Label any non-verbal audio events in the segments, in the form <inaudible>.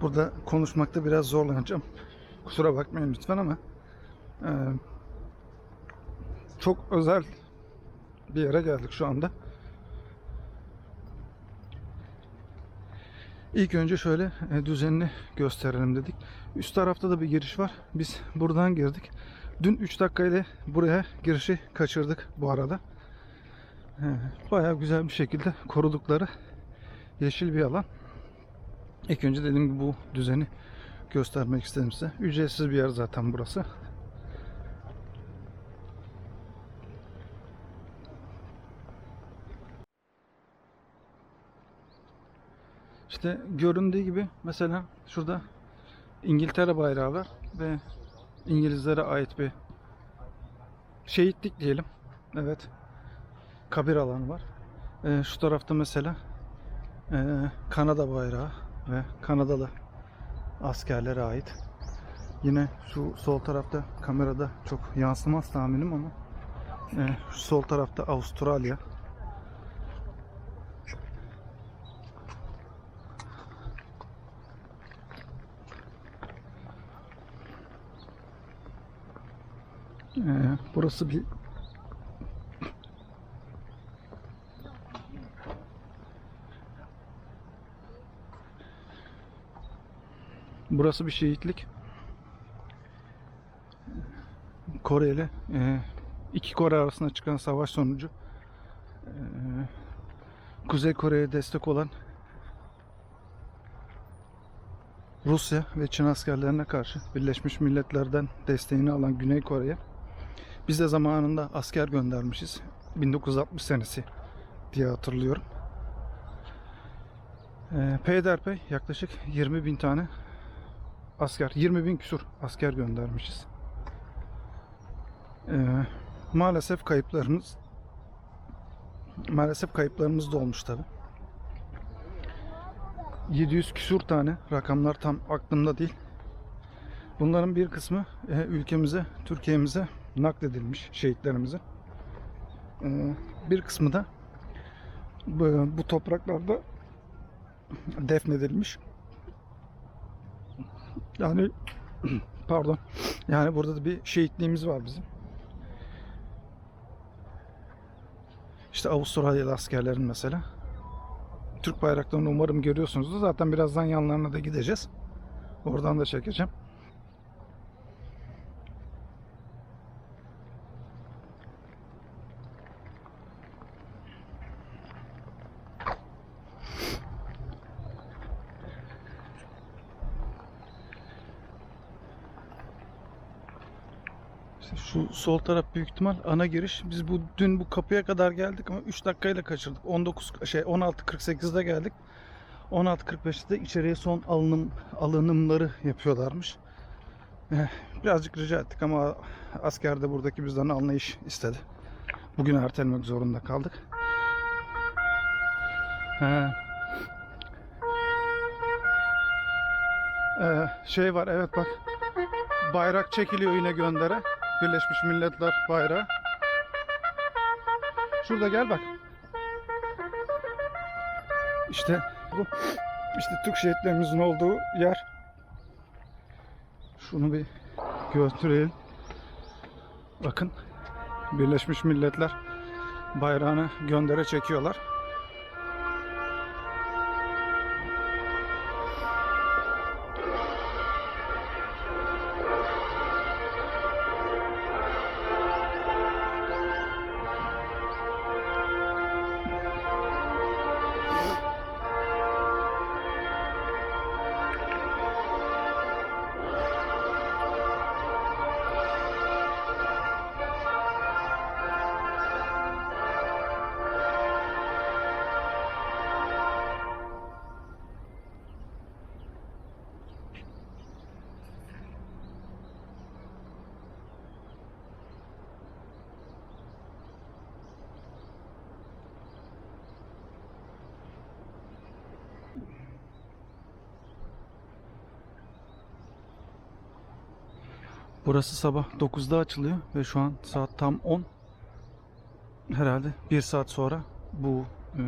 Burada konuşmakta biraz zorlanacağım. Kusura bakmayın lütfen ama e, çok özel bir yere geldik şu anda. İlk önce şöyle e, düzenini gösterelim dedik. Üst tarafta da bir giriş var. Biz buradan girdik. Dün 3 dakika ile buraya girişi kaçırdık bu arada. E, Bayağı güzel bir şekilde korudukları yeşil bir alan. İlk önce dediğim gibi bu düzeni göstermek istedim size. Ücretsiz bir yer zaten burası. İşte göründüğü gibi mesela şurada İngiltere bayrağı var ve İngilizlere ait bir şehitlik diyelim. Evet. Kabir alanı var. Ee, şu tarafta mesela ee, Kanada bayrağı ve Kanadalı askerlere ait. Yine şu sol tarafta kamerada çok yansımaz tahminim ama ee, şu sol tarafta Avustralya. Ee, burası bir Burası bir şehitlik. Kore ile iki Kore arasında çıkan savaş sonucu e, Kuzey Kore'ye destek olan Rusya ve Çin askerlerine karşı Birleşmiş Milletler'den desteğini alan Güney Kore'ye biz de zamanında asker göndermişiz. 1960 senesi diye hatırlıyorum. E, peyderpey yaklaşık 20 bin tane asker, 20 bin küsur asker göndermişiz. Ee, maalesef kayıplarımız maalesef kayıplarımız da olmuş tabi. 700 küsur tane rakamlar tam aklımda değil. Bunların bir kısmı e, ülkemize, Türkiye'mize nakledilmiş şehitlerimizin. Ee, bir kısmı da bu, bu topraklarda defnedilmiş. Yani <clears throat> pardon. Yani burada da bir şehitliğimiz var bizim. İşte Avustralyalı askerlerin mesela. Türk bayraklarını umarım görüyorsunuzdur. Zaten birazdan yanlarına da gideceğiz. Oradan da çekeceğim. İşte şu sol taraf büyük ihtimal ana giriş. Biz bu dün bu kapıya kadar geldik ama 3 dakikayla kaçırdık. 19 şey 16.48'de geldik. 16.45'te de içeriye son alınım alınımları yapıyorlarmış. Eh, Birazcık rica ettik ama asker de buradaki bizden anlayış istedi. Bugün ertelemek zorunda kaldık. He. Ee, şey var evet bak bayrak çekiliyor yine göndere. Birleşmiş Milletler bayrağı. Şurada gel bak. İşte bu işte Türk şehitlerimizin olduğu yer. Şunu bir gösterelim. Bakın Birleşmiş Milletler bayrağını göndere çekiyorlar. Burası sabah 9'da açılıyor ve şu an saat tam 10. Herhalde bir saat sonra bu e,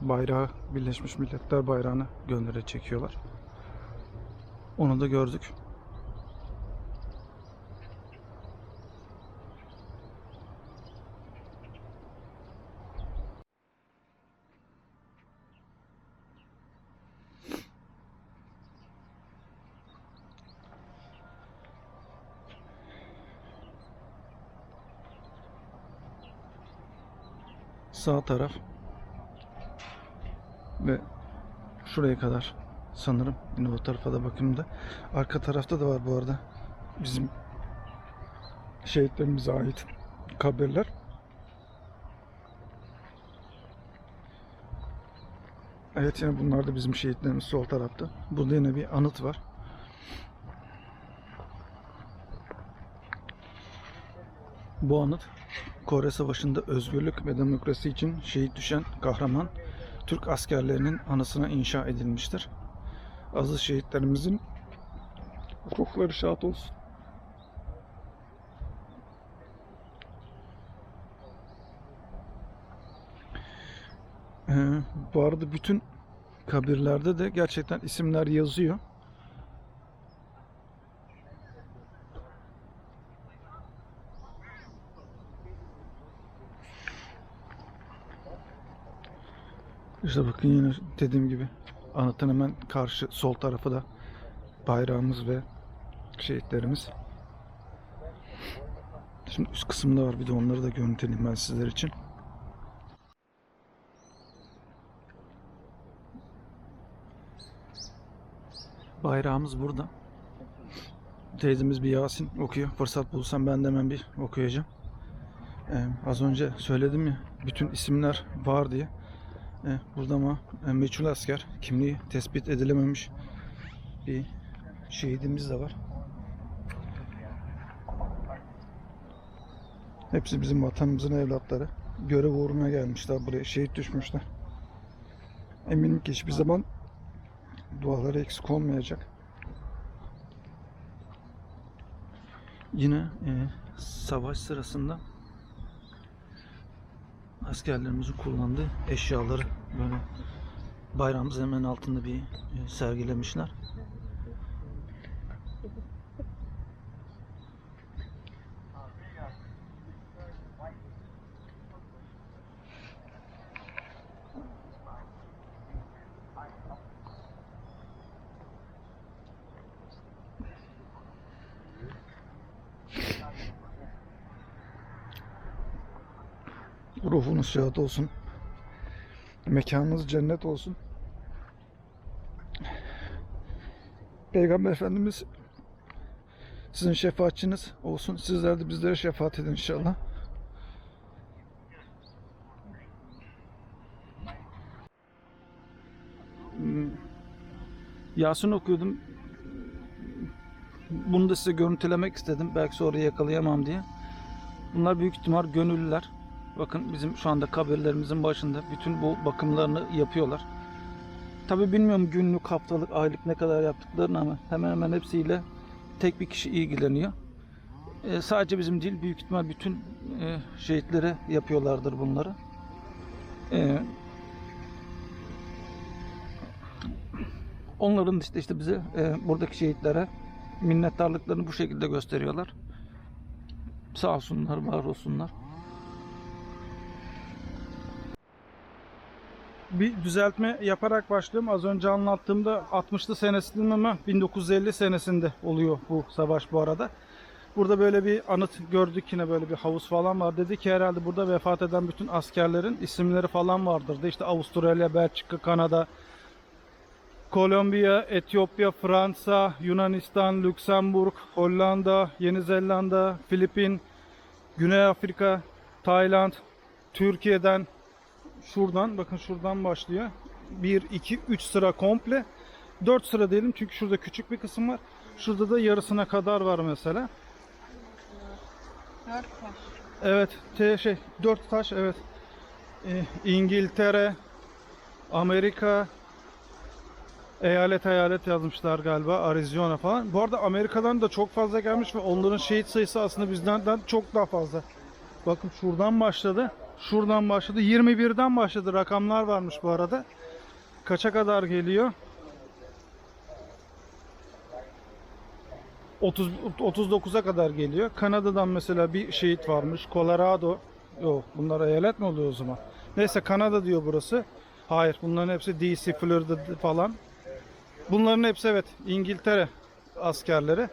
bayrağı Birleşmiş Milletler bayrağını göndere çekiyorlar. Onu da gördük. Sağ taraf ve şuraya kadar sanırım. Yine o tarafa da bakayım da. Arka tarafta da var bu arada. Bizim şehitlerimize ait kabirler. Evet yine bunlar da bizim şehitlerimiz sol tarafta. Burada yine bir anıt var. Bu anıt Kore Savaşı'nda özgürlük ve demokrasi için şehit düşen kahraman Türk askerlerinin anısına inşa edilmiştir. Aziz şehitlerimizin ruhları şad olsun. Ee, bu arada bütün kabirlerde de gerçekten isimler yazıyor. İşte bakın yine dediğim gibi anıtın hemen karşı sol tarafı da bayrağımız ve şehitlerimiz. Şimdi üst kısımda var bir de onları da görüntüleyeyim ben sizler için. Bayrağımız burada. Teyzemiz bir Yasin okuyor. Fırsat bulursam ben de hemen bir okuyacağım. Ee, az önce söyledim ya bütün isimler var diye. Ee, burada ama e, meçhul asker kimliği tespit edilememiş bir şehidimiz de var. Hepsi bizim vatanımızın evlatları. Görev uğruna gelmişler buraya. Şehit düşmüşler. Eminim ki hiçbir zaman duaları eksik olmayacak. Yine e, savaş sırasında askerlerimizin kullandığı eşyaları böyle bayrağımızın hemen altında bir e, sergilemişler. Ruhunuz şad olsun. Mekanınız cennet olsun. Peygamber Efendimiz sizin şefaatçiniz olsun. Sizler de bizlere şefaat edin inşallah. Hmm. Yasin okuyordum. Bunu da size görüntülemek istedim. Belki sonra yakalayamam diye. Bunlar büyük ihtimal gönüllüler. Bakın bizim şu anda kabirlerimizin başında bütün bu bakımlarını yapıyorlar. Tabi bilmiyorum günlük, haftalık, aylık ne kadar yaptıklarını ama hemen hemen hepsiyle tek bir kişi ilgileniyor. Ee, sadece bizim değil, büyük ihtimal bütün e, şehitlere yapıyorlardır bunları. Ee, onların işte işte bize e, buradaki şehitlere minnettarlıklarını bu şekilde gösteriyorlar. Sağ olsunlar, var olsunlar. Bir düzeltme yaparak başlıyorum. Az önce anlattığımda 60'lı senesinde ama 1950 senesinde oluyor bu savaş bu arada. Burada böyle bir anıt gördük yine böyle bir havuz falan var. Dedi ki herhalde burada vefat eden bütün askerlerin isimleri falan vardır. De işte Avustralya, Belçika, Kanada, Kolombiya, Etiyopya, Fransa, Yunanistan, Lüksemburg, Hollanda, Yeni Zelanda, Filipin, Güney Afrika, Tayland, Türkiye'den şuradan bakın şuradan başlıyor. 1 2 3 sıra komple. 4 sıra diyelim çünkü şurada küçük bir kısım var. Şurada da yarısına kadar var mesela. Dört taş. Evet, te şey 4 taş evet. Ee, İngiltere, Amerika, eyalet eyalet yazmışlar galiba Arizona falan. Bu arada Amerika'dan da çok fazla gelmiş ve onların şehit sayısı aslında bizden çok daha fazla. Bakın şuradan başladı. Şuradan başladı. 21'den başladı. Rakamlar varmış bu arada. Kaça kadar geliyor? 30 39'a kadar geliyor. Kanada'dan mesela bir şehit varmış. Colorado. Yok bunlar eyalet mi oluyor o zaman? Neyse Kanada diyor burası. Hayır bunların hepsi DC, Florida falan. Bunların hepsi evet İngiltere askerleri.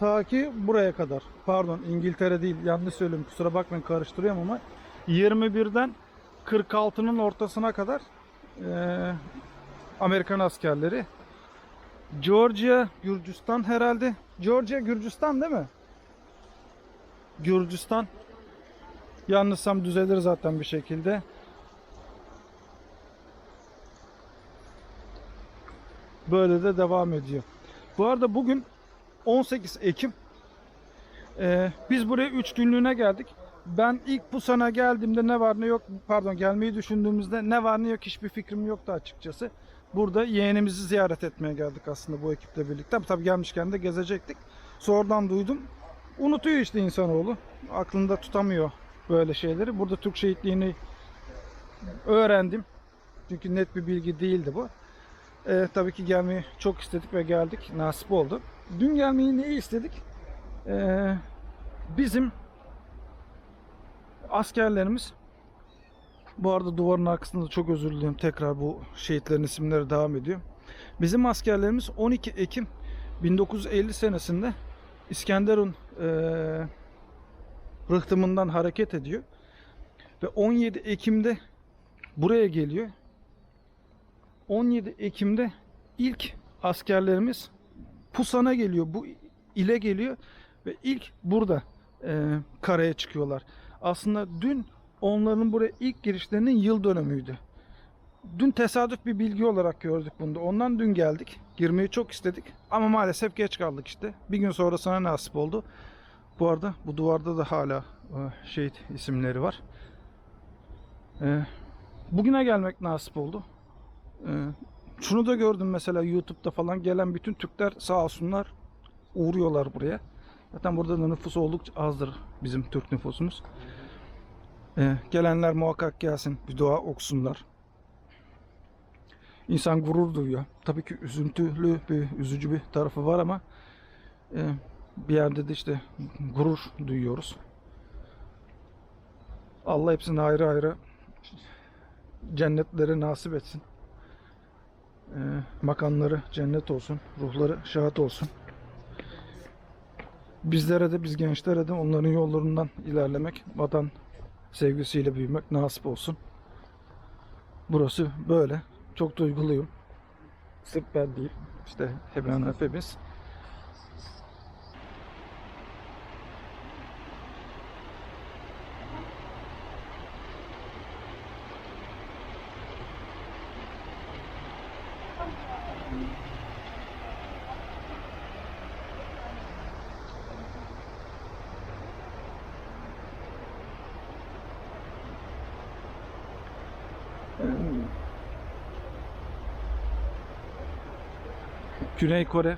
Ta ki buraya kadar. Pardon İngiltere değil yanlış söylüyorum kusura bakmayın karıştırıyorum ama 21'den 46'nın ortasına kadar eee, Amerikan askerleri. Georgia, Gürcistan herhalde. Georgia, Gürcistan değil mi? Gürcistan. Yanlışsam düzelir zaten bir şekilde. Böyle de devam ediyor. Bu arada bugün 18 Ekim. Ee, biz buraya 3 günlüğüne geldik. Ben ilk bu sene geldiğimde ne var ne yok pardon gelmeyi düşündüğümüzde ne var ne yok hiçbir fikrim yoktu açıkçası. Burada yeğenimizi ziyaret etmeye geldik aslında bu ekiple birlikte. Tabii, tabii gelmişken de gezecektik. Sonradan duydum. Unutuyor işte insanoğlu. Aklında tutamıyor böyle şeyleri. Burada Türk şehitliğini öğrendim. Çünkü net bir bilgi değildi bu. Ee, tabii ki gelmeyi çok istedik ve geldik. Nasip oldu. Dün gelmeyi neyi istedik? Ee, bizim askerlerimiz bu arada duvarın arkasında çok özür diliyorum. Tekrar bu şehitlerin isimleri devam ediyor. Bizim askerlerimiz 12 Ekim 1950 senesinde İskenderun eee rıhtımından hareket ediyor. Ve 17 Ekim'de buraya geliyor. 17 Ekim'de ilk askerlerimiz Pusan'a geliyor. Bu ile geliyor ve ilk burada eee, karaya çıkıyorlar. Aslında dün onların buraya ilk girişlerinin yıl dönümüydü. Dün tesadüf bir bilgi olarak gördük bunu. da. Ondan dün geldik. Girmeyi çok istedik ama maalesef geç kaldık işte. Bir gün sonrasına nasip oldu. Bu arada bu duvarda da hala e, şehit isimleri var. E, Bugüne gelmek nasip oldu. E, Şunu da gördüm mesela YouTube'da falan gelen bütün Türkler sağ olsunlar uğruyorlar buraya. Zaten burada da nüfus oldukça azdır bizim Türk nüfusumuz. Ee, gelenler muhakkak gelsin, bir dua okusunlar. İnsan gurur duyuyor. Tabii ki üzüntülü bir, üzücü bir tarafı var ama e, bir yerde de işte gurur duyuyoruz. Allah hepsine ayrı ayrı cennetleri nasip etsin. Ee, makamları cennet olsun, ruhları şahat olsun. Bizlere de biz gençlere de onların yollarından ilerlemek, vatan sevgisiyle büyümek nasip olsun. Burası böyle. Çok duyguluyum. Sırf ben değil. İşte hemen hepimiz. Güney Kore,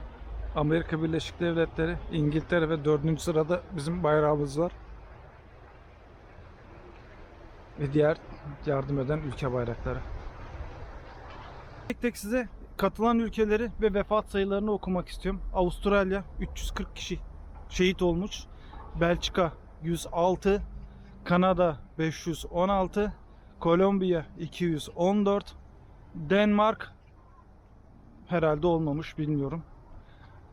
Amerika Birleşik Devletleri, İngiltere ve dördüncü sırada bizim bayrağımız var. Ve diğer yardım eden ülke bayrakları. Tek tek size katılan ülkeleri ve vefat sayılarını okumak istiyorum. Avustralya 340 kişi şehit olmuş. Belçika 106, Kanada 516, Kolombiya 214, Denmark herhalde olmamış bilmiyorum.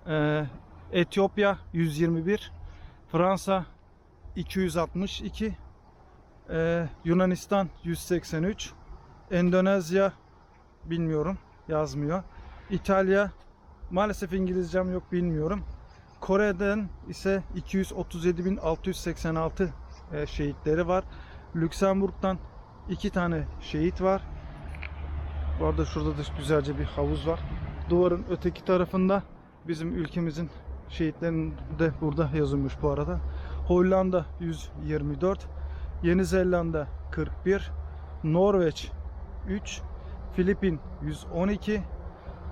Ee, Etiyopya 121, Fransa 262, ee, Yunanistan 183, Endonezya bilmiyorum yazmıyor. İtalya maalesef İngilizcem yok bilmiyorum. Kore'den ise 237.686 e, şehitleri var. Lüksemburg'dan iki tane şehit var. Bu arada şurada da güzelce bir havuz var. Duvarın öteki tarafında bizim ülkemizin şehitlerinin de burada yazılmış bu arada. Hollanda 124, Yeni Zelanda 41, Norveç 3, Filipin 112,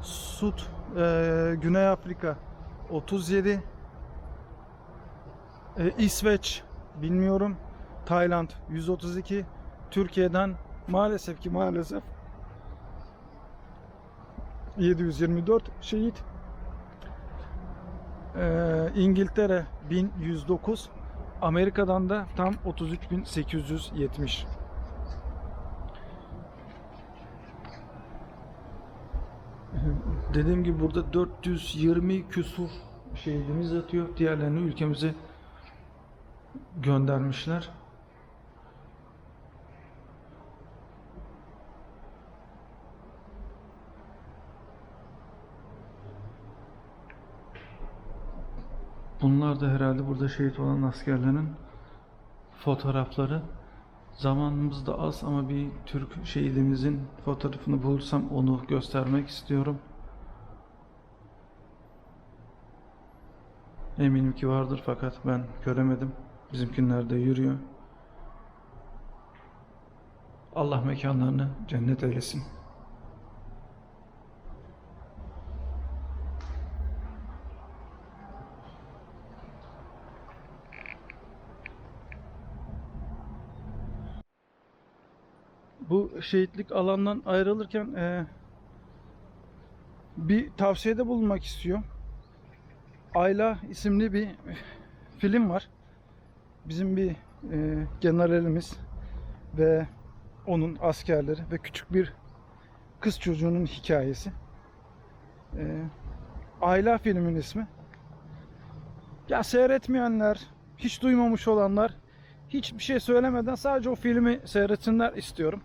Sud, eee, Güney Afrika 37, e, İsveç bilmiyorum, Tayland 132, Türkiye'den maalesef ki maalesef 724 şehit. Ee, İngiltere 1109. Amerika'dan da tam 33.870. Dediğim gibi burada 420 küsur şehidimiz yatıyor. Diğerlerini ülkemize göndermişler. Bunlar da herhalde burada şehit olan askerlerin fotoğrafları. Zamanımız da az ama bir Türk şehidimizin fotoğrafını bulursam onu göstermek istiyorum. Eminim ki vardır fakat ben göremedim. Bizimkinler de yürüyor. Allah mekanlarını cennet eylesin. Bu şehitlik alandan ayrılırken eee, bir tavsiyede bulunmak istiyor. Ayla isimli bir film var. Bizim bir eee, generalimiz ve onun askerleri ve küçük bir kız çocuğunun hikayesi. Eee Ayla filmin ismi. Ya seyretmeyenler, hiç duymamış olanlar hiçbir şey söylemeden sadece o filmi seyretsinler istiyorum.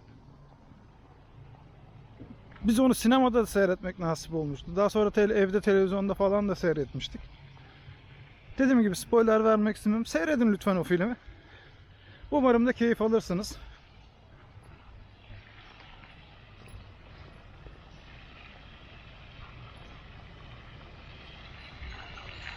Biz onu sinemada da seyretmek nasip olmuştu. Daha sonra tele- evde televizyonda falan da seyretmiştik. Dediğim gibi spoiler vermek istemiyorum. Seyredin lütfen o filmi. Umarım da keyif alırsınız.